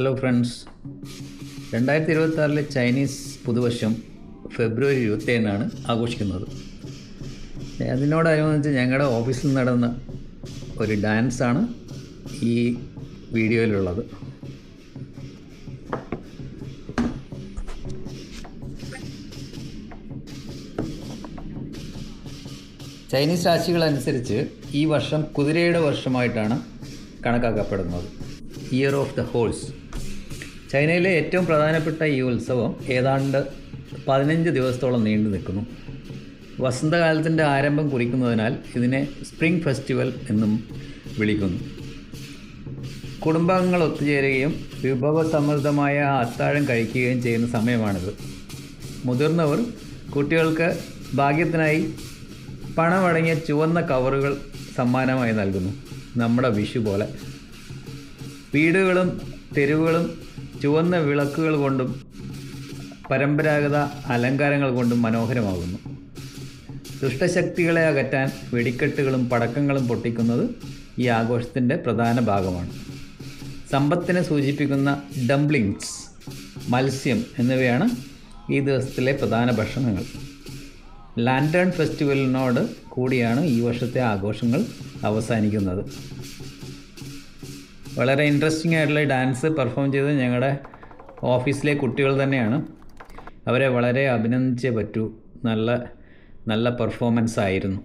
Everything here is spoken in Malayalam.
ഹലോ ഫ്രണ്ട്സ് രണ്ടായിരത്തി ഇരുപത്തി ചൈനീസ് പുതുവർഷം ഫെബ്രുവരി ഇരുപത്തേഴിനാണ് ആഘോഷിക്കുന്നത്. അതിനോടനുബന്ധിച്ച് ഞങ്ങളുടെ ഓഫീസിൽ നടന്ന ഒരു ഡാൻസാണ് ഈ വീഡിയോയിലുള്ളത്. ചൈനീസ് രാശികളനുസരിച്ച് ഈ വർഷം കുതിരയുടെ വർഷമായിട്ടാണ് കണക്കാക്കപ്പെടുന്നത്. ഇയർ ഓഫ് ദ ഹോഴ്സ് ചൈനയിലെ ഏറ്റവും പ്രധാനപ്പെട്ട ഈ ഉത്സവം ഏതാണ്ട് പതിനഞ്ച് ദിവസത്തോളം നീണ്ടു നിൽക്കുന്നു. വസന്തകാലത്തിന്റെ ആരംഭം കുറിക്കുന്നതിനാൽ ഇതിനെ സ്പ്രിംഗ് ഫെസ്റ്റിവൽ എന്നും വിളിക്കുന്നു. കുടുംബാംഗങ്ങൾ ഒത്തുചേരുകയും വിഭവസമൃദ്ധമായ അത്താഴം കഴിക്കുകയും ചെയ്യുന്ന സമയമാണിത്. മുതിർന്നവർ കുട്ടികൾക്ക് ഭാഗ്യത്തിനായി പണമടങ്ങിയ ചുവന്ന കവറുകൾ സമ്മാനമായി നൽകുന്നു. നമ്മുടെ വിഷു പോലെ. വീടുകളും തെരുവുകളും ചുവന്ന വിളക്കുകൾ കൊണ്ടും പരമ്പരാഗത അലങ്കാരങ്ങൾ കൊണ്ടും മനോഹരമാകുന്നു. ദുഷ്ടശക്തികളെ അകറ്റാൻ വെടിക്കെട്ടുകളും പടക്കങ്ങളും പൊട്ടിക്കുന്നത് ഈ ആഘോഷത്തിന്റെ പ്രധാന ഭാഗമാണ്. സമ്പത്തിനെ സൂചിപ്പിക്കുന്ന ഡംപ്ലിങ്സ് മത്സ്യം എന്നിവയാണ് ഈ ദിവസത്തിലെ പ്രധാന ഭക്ഷണങ്ങൾ. ലാൻഡേൺ ഫെസ്റ്റിവലിനോട് കൂടിയാണ് ഈ വർഷത്തെ ആഘോഷങ്ങൾ അവസാനിക്കുന്നത്. വളരെ ഇൻട്രസ്റ്റിംഗ് ആയിട്ടുള്ള ഡാൻസ് പെർഫോം ചെയ്തത് ഞങ്ങളുടെ ഓഫീസിലെ കുട്ടികൾ തന്നെയാണ്. അവരെ വളരെ അഭിനന്ദിച്ചേ പറ്റൂ. നല്ല നല്ല പെർഫോമൻസ് ആയിരുന്നു.